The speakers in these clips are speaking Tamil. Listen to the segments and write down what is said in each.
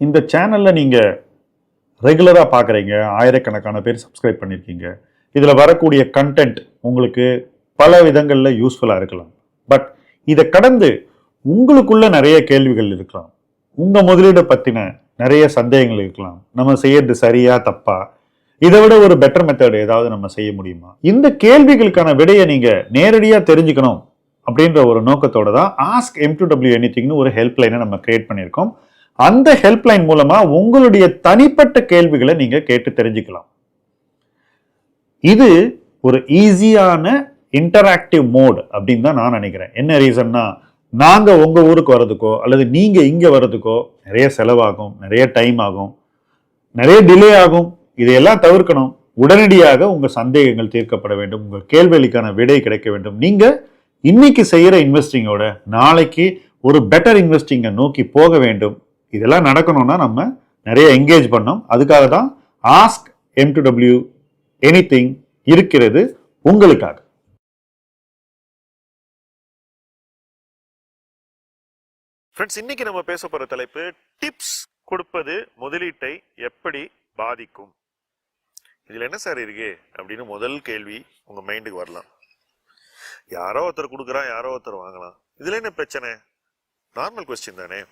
இந்த சேனலில் நீங்கள் ரெகுலராக பார்க்குறீங்க ஆயிரக்கணக்கான பேர் சப்ஸ்கிரைப் பண்ணியிருக்கீங்க இதில் வரக்கூடிய கண்டென்ட் உங்களுக்கு பல விதங்களில் யூஸ்ஃபுல்லாக இருக்கலாம். பட் இதை கடந்து உங்களுக்குள்ள நிறைய கேள்விகள் இருக்கலாம். உங்கள் முதலீடை பற்றின நிறைய சந்தேகங்கள் இருக்கலாம். நம்ம செய்யறது சரியா தப்பா? இதை விட ஒரு பெட்டர் மெத்தட் ஏதாவது நம்ம செய்ய முடியுமா? இந்த கேள்விகளுக்கான விடையை நீங்கள் நேரடியாக தெரிஞ்சுக்கணும் அப்படின்ற ஒரு நோக்கத்தோட தான் ஆஸ்க் எம் டு டபிள்யூ எனிதிங்னு ஒரு ஹெல்ப்லைனை நம்ம கிரியேட் பண்ணியிருக்கோம். அந்த ஹெல்ப்லைன் மூலமா உங்களுடைய தனிப்பட்ட கேள்விகளை நீங்க கேட்டு தெரிஞ்சுக்கலாம். இது ஒரு ஈஸியான இன்டராக்டிவ் மோட் அப்படின்னு தான் நான் நினைக்கிறேன். என்ன ரீசன்னா நாங்க உங்க ஊருக்கு வர்றதுக்கோ அல்லது நீங்க இங்க வர்றதுக்கோ நிறைய செலவாகும் நிறைய டைம் ஆகும் நிறைய டிலே ஆகும். இதையெல்லாம் தவிர்க்கணும். உடனடியாக உங்க சந்தேகங்கள் தீர்க்கப்பட வேண்டும். உங்கள் கேள்விகளுக்கான விடை கிடைக்க வேண்டும். நீங்க இன்னைக்கு செய்யற இன்வெஸ்டிங்கோட நாளைக்கு ஒரு பெட்டர் இன்வெஸ்டிங்கை நோக்கி போக வேண்டும். இதெல்லாம் நடக்கணும்னா நம்ம நிறைய என்கேஜ் பண்ணோம் அதுக்காக தான் ask M to W any இருக்கிறது உங்களுக்காக. ஃப்ரெண்ட்ஸ் இன்னைக்கு நம்ம பேச போகிற தலைப்பு டிப்ஸ் கொடுப்பது முதலீட்டை எப்படி பாதிக்கும்? இதில் என்ன சார் இருக்கு? அப்படின்னு முதல் கேள்வி உங்கள் மைண்டுக்கு வரலாம். யாரோ ஒருத்தர் கொடுக்குறான் யாரோ ஒருத்தர் வாங்கலாம். இதில் என்ன பிரச்சனை? நார்மல் கொஸ்டின் தானே.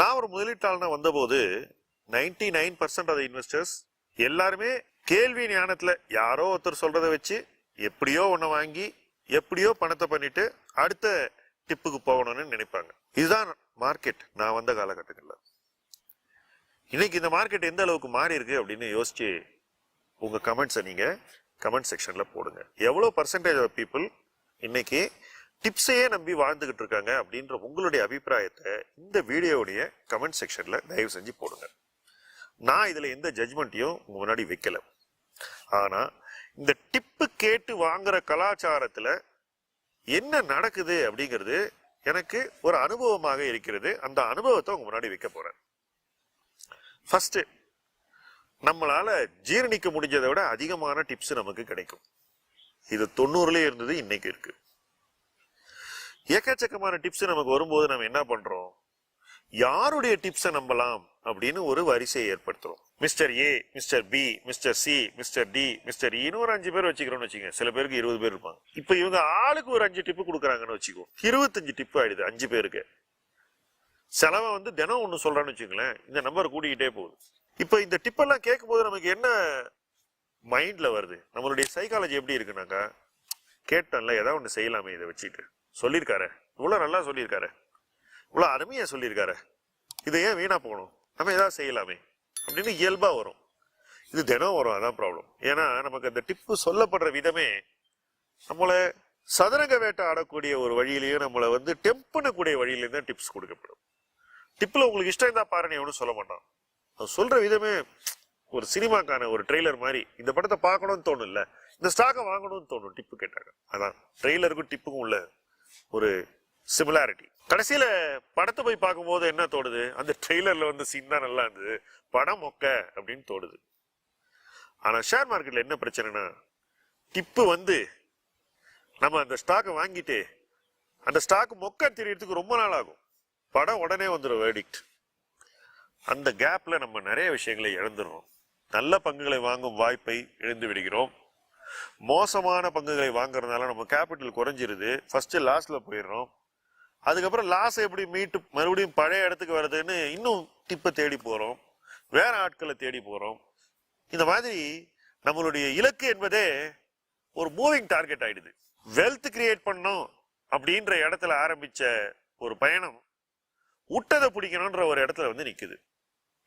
நான் ஒரு முதலீட்டாளனா வந்தபோது ninety nine percent of investors எல்லாருமே கேள்வி ஞானத்தில் யாரோ ஒருத்தர் சொல்கிறத வச்சு எப்படியோ ஒன்றை வாங்கி எப்படியோ பணத்தை பண்ணிட்டு அடுத்த டிப்புக்கு போகணும்னு நினைப்பாங்க. இதுதான் மார்க்கெட் நான் வந்த காலகட்டங்களில். இன்னைக்கு இந்த மார்க்கெட் எந்த அளவுக்கு மாறி இருக்கு அப்படின்னு யோசிச்சு உங்கள் கமெண்ட்ஸை நீங்கள் கமெண்ட் செக்ஷனில் போடுங்க. எவ்வளோ பர்சன்டேஜ் ஆஃப் பீப்புள் இன்னைக்கு டிப்ஸையே நம்பி வாழ்ந்துகிட்டு இருக்காங்க அப்படின்ற உங்களுடைய அபிப்பிராயத்தை இந்த வீடியோவுடைய கமெண்ட் செக்ஷன்ல தயவு செஞ்சு போடுங்க. நான் இதுல எந்த ஜட்ஜ்மெண்ட்டையும் உங்க முன்னாடி வைக்கல. ஆனா இந்த டிப்பு கேட்டு வாங்குற கலாச்சாரத்துல என்ன நடக்குது அப்படிங்கிறது எனக்கு ஒரு அனுபவமாக இருக்கிறது. அந்த அனுபவத்தை உங்க முன்னாடி வைக்க போறேன். ஃபர்ஸ்ட் நம்மளால ஜீரணிக்க முடிஞ்சதை விட அதிகமான டிப்ஸ் நமக்கு கிடைக்கும். இது தொண்ணூறுலேயே இருந்தது இன்னைக்கு இருக்கு. எக்கச்சக்கமான டிப்ஸ் நமக்கு வரும்போது நம்ம என்ன பண்றோம்? யாருடைய டிப்ஸை நம்பலாம்? அப்படின்னு ஒரு வரிசையை ஏற்படுத்துறோம். Mister A mister B mister C mister D mister இன்னு ஒரு அஞ்சு பேர் வச்சுக்கிறோம்னு வச்சுக்கோங்க. சில பேருக்கு இருபது பேர் இருப்பாங்க. இப்போ இவங்க ஆளுக்கு ஒரு அஞ்சு டிப்பு கொடுக்குறாங்கன்னு வச்சுக்கோ. இருபத்தஞ்சு டிப்பு ஆயிடுது அஞ்சு பேருக்கு. செலவை வந்து தினம் ஒன்று சொல்றான்னு வச்சுங்களேன் இந்த நம்பர் கூட்டிக்கிட்டே போகுது. இப்போ இந்த டிப்பெல்லாம் கேட்கும்போது நமக்கு என்ன மைண்டில் வருது? நம்மளுடைய சைக்காலஜி எப்படி இருக்குனாக்கா கேட்டோம்ல ஏதாவது ஒன்று செய்யலாமே இதை வச்சுட்டு சொல்லியிருக்காரு. இவ்வளோ நல்லா சொல்லியிருக்காரு. இவ்வளோ அருமையாக சொல்லியிருக்காரு. இதை ஏன் வீணாக போகணும்? நம்ம ஏதாவது செய்யலாமே. அப்படின்னு இயல்பாக வரும். இது தினம் வரும். அதான் ப்ராப்ளம் ஏன்னா நமக்கு அந்த டிப்பு சொல்லப்படுற விதமே நம்மளை சதுரங்க வேட்டை ஆடக்கூடிய ஒரு வழியிலையும் நம்மளை வந்து டெம்புனக்கூடிய வழியிலையும் தான் டிப்ஸ் கொடுக்கப்படும். டிப்பில் உங்களுக்கு இஷ்டம் இருந்தால் பாருன்னு எவனும் சொல்ல மாட்டான். அவன் சொல்கிற விதமே ஒரு சினிமாக்கான ஒரு ட்ரெய்லர் மாதிரி இந்த படத்தை பார்க்கணும்னு தோணும் இல்லை இந்த ஸ்டாக்கை வாங்கணும்னு தோணும் டிப்பு கேட்டாங்க அதான். ட்ரெய்லருக்கும் டிப்புக்கும் உள்ள ஒரு சிமிலாரிட்டி கடைசியில படத்தை போய் பார்க்கும்போது என்ன தோடுது அந்த ட்ரெய்லர்ல வந்து சீன் தான் நல்லா இருந்தது. படம் மொக்க அப்படின்னு தோடுது ஆனா ஷேர் மார்க்கெட்ல என்ன பிரச்சனைனா டிப்பு வந்து நம்ம அந்த ஸ்டாக்கை வாங்கிட்டு அந்த ஸ்டாக் மொக்க தெரியறதுக்கு ரொம்ப நாள் ஆகும். படம் உடனே வந்துடும் வேர்டிக்ட் அந்த கேப்ல நம்ம நிறைய விஷயங்களை இழந்துடுறோம் நல்ல பங்குகளை வாங்கும் வாய்ப்பை இழந்து விடுகிறோம். மோசமான பங்குகளை வாங்குறதுனால நம்ம கேபிட்டல் குறைஞ்சிருது. ஃபர்ஸ்ட் லாஸ்ல போயிடுறோம். அதுக்கப்புறம் லாஸ் எப்படி மீட்டு மறுபடியும் பழைய இடத்துக்கு வருதுன்னு இன்னும் டிப்பை தேடி போகிறோம் வேற ஆட்களை தேடி போகிறோம் இந்த மாதிரி நம்மளுடைய இலக்கு என்பதே ஒரு மூவிங் டார்கெட் ஆயிடுது. வெல்த் கிரியேட் பண்ணோம் அப்படின்ற இடத்துல ஆரம்பித்த ஒரு பயணம் விட்டதை பிடிக்கணுன்ற ஒரு இடத்துல வந்து நிற்குது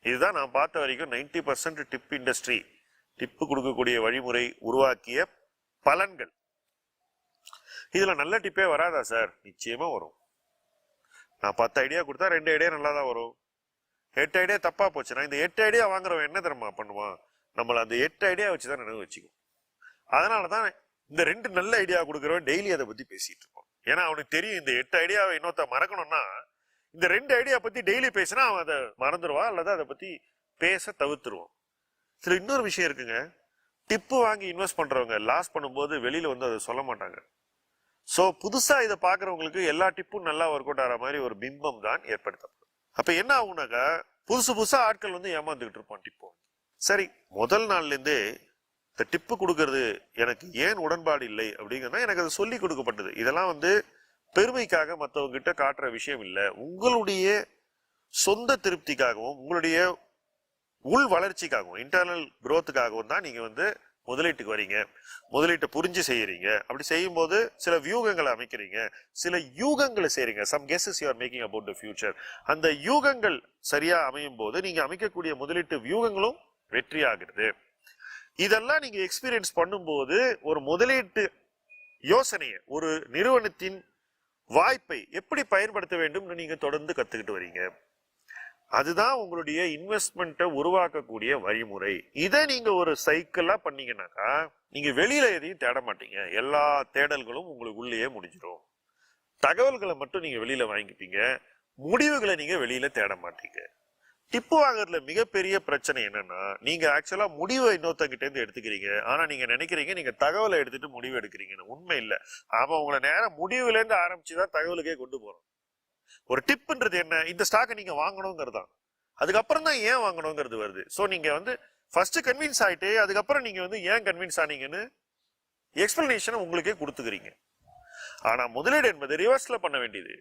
இதுதான் நான் பார்த்த வரைக்கும் 90% பர்சன்ட் டிப் இண்டஸ்ட்ரி டிப்பு கொடுக்கக்கூடிய வழிமுறை உருவாக்கிய பலன்கள். இதுல நல்ல டிப்பே வராதா சார்? நிச்சயமா வரும். நான் பத்து ஐடியா கொடுத்தா ரெண்டு ஐடியா நல்லா தான் வரும். எட்டு ஐடியா தப்பா போச்சுன்னா இந்த எட்டு ஐடியா வாங்குறவன் என்ன தெரியுமா பண்ணுவான்? நம்மளை அந்த எட்டு ஐடியா வச்சு தான் நினைவு வச்சுக்கும். அதனால தான் இந்த ரெண்டு நல்ல ஐடியா கொடுக்குறவன் டெய்லி அதை பத்தி பேசிட்டு இருப்பான். ஏன்னா அவனுக்கு தெரியும் இந்த எட்டு ஐடியாவை இன்னொருத்த மறக்கணும்னா இந்த ரெண்டு ஐடியா பத்தி டெய்லி பேசினா அவன் அதை மறந்துடுவான் அல்லது அதை பத்தி பேச தவிர்த்துருவான். சில இன்னொரு விஷயம் இருக்குங்க. டிப்பு வாங்கி இன்வெஸ்ட் பண்றவங்க லாஸ் பண்ணும்போது வெளியில வந்து அதை சொல்ல மாட்டாங்க. ஸோ புதுசா இதை பாக்குறவங்களுக்கு எல்லா டிப்பும் நல்லா ஒர்க் அவுட் ஆகிற மாதிரி ஒரு பிம்பம் தான் ஏற்படுத்தப்படும். அப்ப என்ன ஆகுனாக்கா புதுசு புதுசா ஆட்கள் வந்து ஏமாந்துகிட்டு இருப்பான் டிப்போ சரி முதல் நாள்லேருந்தே இந்த டிப்பு கொடுக்கறது எனக்கு ஏன் உடன்பாடு இல்லை அப்படிங்கிறதா எனக்கு அது சொல்லி கொடுக்கப்பட்டது. இதெல்லாம் வந்து பெருமைக்காக மற்றவங்க கிட்ட காட்டுற விஷயம் இல்லை. உங்களுடைய சொந்த திருப்திக்காகவும் உங்களுடைய உள் வளர்ச்சிக்காகவும் இன்டர்னல் குரோத்துக்காகவும் தான் நீங்கள் வந்து முதலீட்டுக்கு வரீங்க. முதலீட்டை புரிஞ்சு செய்கிறீங்க அப்படி செய்யும்போது சில வியூகங்களை அமைக்கிறீங்க. சில யூகங்களை செய்கிறீங்க some guesses you are making about the future அந்த யூகங்கள் சரியாக அமையும் போது நீங்கள் அமைக்கக்கூடிய முதலீட்டு வியூகங்களும் வெற்றி ஆகிறது. இதெல்லாம் நீங்கள் எக்ஸ்பீரியன்ஸ் பண்ணும்போது ஒரு முதலீட்டு யோசனையை ஒரு நிறுவனத்தின் வாய்ப்பை எப்படி பயன்படுத்த வேண்டும்னு நீங்கள் தொடர்ந்து கற்றுக்கிட்டு வரீங்க. அதுதான் உங்களுடைய இன்வெஸ்ட்மெண்ட்டை உருவாக்கக்கூடிய வழிமுறை. இதை நீங்க ஒரு சைக்கிளா பண்ணீங்கன்னாக்கா நீங்க வெளியில எதையும் தேட மாட்டீங்க. எல்லா தேடல்களும் உங்களுக்கு உள்ளேயே முடிஞ்சிடும். தகவல்களை மட்டும் நீங்க வெளியில வாங்கிப்பீங்க. முடிவுகளை நீங்க வெளியில தேட மாட்டீங்க. டிப்பு வாங்குறதுல மிகப்பெரிய பிரச்சனை என்னன்னா நீங்க ஆக்சுவலா முடிவை இன்னொருத்தங்கிட்ட இருந்து எடுத்துக்கிறீங்க. ஆனா நீங்க நினைக்கிறீங்க நீங்க தகவலை எடுத்துட்டு முடிவு எடுக்கிறீங்கன்னு. உண்மை இல்லை. அவன் உங்களை நேரம் முடிவுல இருந்து ஆரம்பிச்சுதான் தகவலுக்கே கொண்டு போறோம். ஒரு டிப்புன்றது என்ன? இந்த ஸ்டாக்கை நீங்க வாங்கணுங்கிறது தான் அதுக்கப்புறம் தான் ஏன் வாங்கணுங்கிறது வருது. சோ நீங்க வந்து ஃபர்ஸ்ட் கன்வின்ஸ் ஆயிட்டு அதுக்கப்புறம் நீங்க வந்து ஏன் கன்வின்ஸ் ஆனீங்கன்னு எக்ஸ்பிளனேஷன் உங்களுக்கே கொடுத்துக்கிறீங்க. ஆனா முதலீடு என்பது ரிவர்ஸ்ல பண்ண வேண்டியது.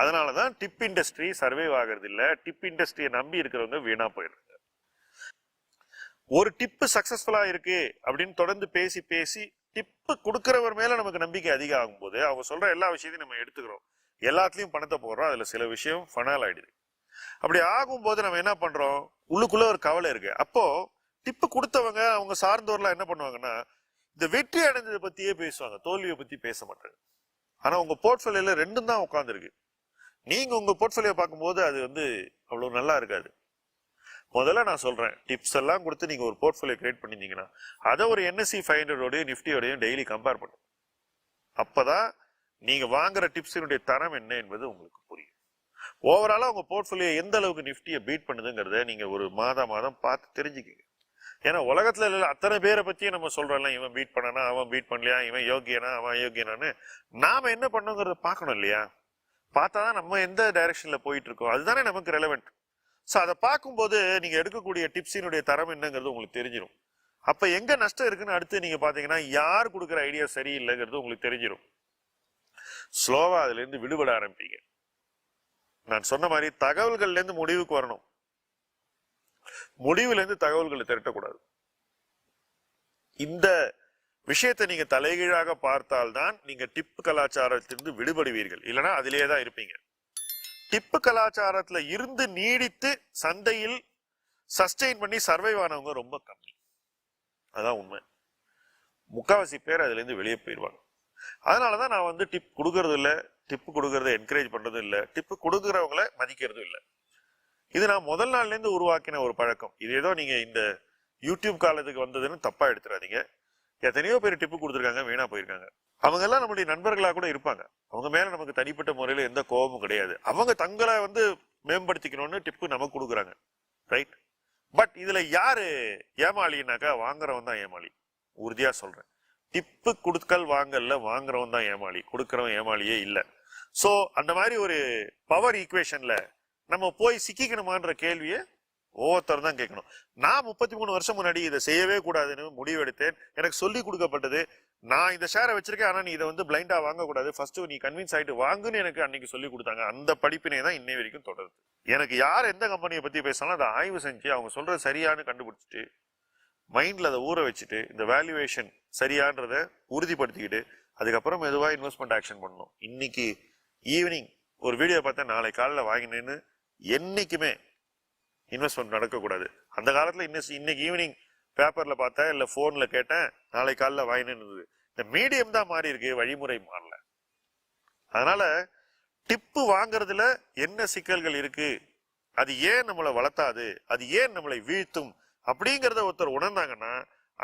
அதனால தான் டிப் இண்டஸ்ட்ரி சர்வைவ் ஆகிறது இல்லை. டிப் இண்டஸ்ட்ரியை நம்பி இருக்கிறவங்க வீணா போயிடுறாங்க. ஒரு டிப்பு சக்ஸஸ்ஃபுல்லாக இருக்கு அப்படின்னு தொடர்ந்து பேசி பேசி டிப்பு கொடுக்குறவர் மேல நமக்கு நம்பிக்கை அதிகம் ஆகும்போது அவங்க சொல்ற எல்லா விஷயத்தையும் நம்ம எடுத்துக்கிறோம். எல்லாத்துலேயும் பணத்தை போடுறோம். அதில் சில விஷயம் ஃபனால் ஆகிடுது அப்படி ஆகும்போது நம்ம என்ன பண்ணுறோம் உள்ளுக்குள்ளே ஒரு கவலை இருக்குது அப்போது டிப்பு கொடுத்தவங்க அவங்க சார்ந்தோர்லாம் என்ன பண்ணுவாங்கன்னா இந்த வெற்றி அடைஞ்சதை பற்றியே பேசுவாங்க. தோல்வியை பற்றி பேச மாட்டாங்க. ஆனால் உங்கள் போர்ட்ஃபோலியோவில் ரெண்டும் தான் உட்காந்துருக்கு நீங்கள் உங்கள் போர்ட்ஃபோலியோ பார்க்கும்போது அது வந்து அவ்வளோ நல்லா இருக்காது. முதல்ல நான் சொல்கிறேன் டிப்ஸ் எல்லாம் கொடுத்து நீங்கள் ஒரு போர்ட்ஃபோலியோ கிரியேட் பண்ணியிருந்தீங்கன்னா அதை ஒரு என்எஸ்சி ஃபைவ் ஹண்ட்ரடோடையும் நிஃப்டியோடையும் டெய்லி கம்பேர் பண்ணும். அப்போ தான் நீங்க வாங்குற டிப்ஸினுடைய தரம் என்ன என்பது உங்களுக்கு புரியும். ஓவராலா உங்க போர்ட்ஃபோலியோ எந்த அளவுக்கு நிஃப்டியை பீட் பண்ணுதுங்கிறத நீங்க ஒரு மாதம் மாதம் பார்த்து தெரிஞ்சுக்கங்க. ஏன்னா உலகத்துல உள்ள அத்தனை பேரை பத்தியும் நம்ம சொல்றோம்ல இவன் பீட் பண்ணனா அவன் பீட் பண்ணலையா இவன் யோகியனா அவன் யோகியனான்னு. நாம என்ன பண்ணுங்கிறத பார்க்கணும் இல்லையா? பார்த்தாதான் நம்ம எந்த டைரக்ஷன்ல போயிட்டு இருக்கோம். அதுதானே நமக்கு ரெலவெண்ட் ஸோ அதை பார்க்கும்போது நீங்க எடுக்கக்கூடிய டிப்ஸினுடைய தரம் என்னங்கிறது உங்களுக்கு தெரிஞ்சிடும் அப்ப எங்க நஷ்டம் இருக்குன்னு அடுத்து நீங்க பாத்தீங்கன்னா யார் கொடுக்குற ஐடியா சரியில்லைங்கிறது உங்களுக்கு தெரிஞ்சிடும் ஸ்லோவா அதுலேருந்து விடுபட ஆரம்பிப்பீங்க. நான் சொன்ன மாதிரி தகவல்கள்லேருந்து முடிவுக்கு வரணும். முடிவுலேருந்து தகவல்களை திரட்டக்கூடாது. இந்த விஷயத்தை நீங்க தலைகீழாக பார்த்தால்தான் நீங்க டிப்பு கலாச்சாரத்திலிருந்து விடுபடுவீர்கள். இல்லைன்னா அதிலேயே தான் இருப்பீங்க. டிப்பு கலாச்சாரத்துல இருந்து நீடித்து சந்தையில் சஸ்டெயின் பண்ணி சர்வைவ் ஆனவங்க ரொம்ப கம்மி. அதான் உண்மை. முக்காவாசி பேர் அதுலேருந்து வெளியே போயிடுவாங்க. அதனாலதான் நான் வந்து டிப் கொடுக்கறது இல்ல டிப்பு கொடுக்கறத என்கரேஜ் பண்றதும் இல்ல டிப்பு கொடுக்குறவங்கள மதிக்கிறதும் இல்ல. இது நான் முதல் நாள்ல இருந்து உருவாக்கின ஒரு பழக்கம். இது ஏதோ நீங்க இந்த யூடியூப் காலத்துக்கு வந்ததுன்னு தப்பா எடுத்துறாதீங்க. எத்தனையோ பேர் டிப்பு கொடுத்துருக்காங்க வீணா போயிருக்காங்க. அவங்க எல்லாம் நம்முடைய நண்பர்களா கூட இருப்பாங்க. அவங்க மேல நமக்கு தனிப்பட்ட முறையில எந்த கோபமும் கிடையாது. அவங்க தங்களை வந்து மேம்படுத்திக்கணும்னு டிப்பு நமக்கு கொடுக்குறாங்க. ரைட் பட் இதுல யாரு ஏமாளினாக்கா வாங்குறவன் தான் ஏமாளி. உறுதியா சொல்றேன். டிப்பு கொடுக்கல் வாங்கல்ல வாங்குறவன் தான் ஏமாளி கொடுக்கறவன் ஏமாளியே இல்லை. ஸோ அந்த மாதிரி ஒரு பவர் ஈக்குவேஷன்ல நம்ம போய் சிக்கிக்கணுமான்ற கேள்வியை ஒவ்வொருத்தர் தான் கேட்கணும். நான் முப்பத்தி மூணு வருஷம் முன்னாடி இதை செய்யவே கூடாதுன்னு முடிவெடுத்தேன். எனக்கு சொல்லி கொடுக்கப்பட்டது. நான் இந்த ஷேரை வச்சிருக்கேன். ஆனால் நீ இதை வந்து பிளைண்டா வாங்கக்கூடாது. ஃபர்ஸ்ட் நீ கன்வின்ஸ் ஆகிட்டு வாங்குன்னு எனக்கு அன்னைக்கு சொல்லி கொடுத்தாங்க. அந்த படிப்பினை தான் இன்னை வரைக்கும் தொடருது. எனக்கு யார் எந்த கம்பெனியை பற்றி பேசினாலும் அதை ஆய்வு செஞ்சு அவங்க சொல்றது சரியானு கண்டுபிடிச்சிட்டு மைண்டில் அதை ஊற வச்சுட்டு இந்த வேல்யூவேஷன் சரியான்றத உறுதிப்படுத்திக்கிட்டு அதுக்கப்புறம் மெதுவாக இன்வெஸ்ட்மெண்ட் ஆக்ஷன் பண்ணணும். இன்னைக்கு ஈவினிங் ஒரு வீடியோ பார்த்தேன் நாளை காலையில் வாங்கினேன்னு என்றைக்குமே இன்வெஸ்ட்மெண்ட் நடக்கக்கூடாது. அந்த காலத்தில் இன்னும் இன்னைக்கு ஈவினிங் பேப்பரில் பார்த்தேன் இல்லை ஃபோனில் கேட்டேன் நாளை காலையில் வாங்கினேன்னு இருந்தது. இந்த மீடியம் தான் மாறி இருக்கு வழிமுறை மாறல. அதனால டிப்பு வாங்குறதுல என்ன சிக்கல்கள் இருக்கு? அது ஏன் நம்மளை வளர்த்தாது? அது ஏன் நம்மளை வீழ்த்தும்? அப்படிங்கிறத ஒருத்தர் உணர்ந்தாங்கன்னா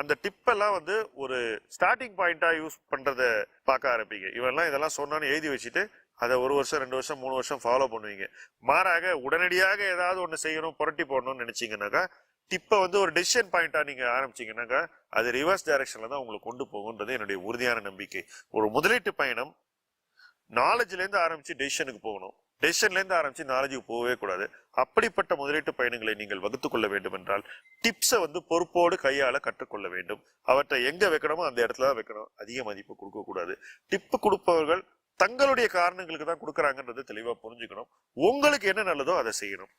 அந்த டிப்பெல்லாம் வந்து ஒரு ஸ்டார்டிங் பாயிண்ட்டாக யூஸ் பண்ணுறத பார்க்க ஆரம்பிங்க. இவெல்லாம் இதெல்லாம் சொன்னான்னு எழுதி வச்சுட்டு அதை ஒரு வருஷம் ரெண்டு வருஷம் மூணு வருஷம் ஃபாலோ பண்ணுவீங்க. மாறாக உடனடியாக ஏதாவது ஒன்று செய்யணும் புரட்டி போடணும்னு நினைச்சீங்கன்னாக்கா டிப்பை வந்து ஒரு டெசிஷன் பாயிண்ட்டாக நீங்கள் ஆரம்பிச்சீங்கன்னாக்கா அது ரிவர்ஸ் டைரக்ஷனில் தான் உங்களுக்கு கொண்டு போகும்ன்றது என்னுடைய உறுதியான நம்பிக்கை. ஒரு முதலீட்டு பயணம் நாலேஜ்லேருந்து ஆரம்பித்து டெசிஷனுக்கு போகணும். டெசிஷன்லேருந்து ஆரம்பித்து நாலேஜுக்கு போகவே கூடாது. அப்படிப்பட்ட முதலீட்டு பயணங்களை நீங்கள் வகுத்து கொள்ள வேண்டும் என்றால் டிப்ஸை வந்து பொறுப்போடு கையாள கற்றுக்கொள்ள வேண்டும். அவற்றை எங்கே வைக்கணுமோ அந்த இடத்துல தான் வைக்கணும். அதிக மதிப்பு கொடுக்கக்கூடாது டிப்பு கொடுப்பவர்கள் தங்களுடைய காரணங்களுக்கு தான் கொடுக்குறாங்கன்றது தெளிவாக புரிஞ்சுக்கணும். உங்களுக்கு என்ன நல்லதோ அதை செய்யணும்.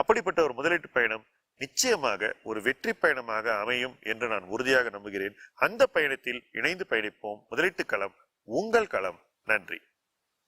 அப்படிப்பட்ட ஒரு முதலீட்டு பயணம் நிச்சயமாக ஒரு வெற்றி பயணமாக அமையும் என்று நான் உறுதியாக நம்புகிறேன். அந்த பயணத்தில் இணைந்து பயணிப்போம். முதலீட்டு களம் உங்கள் களம். நன்றி.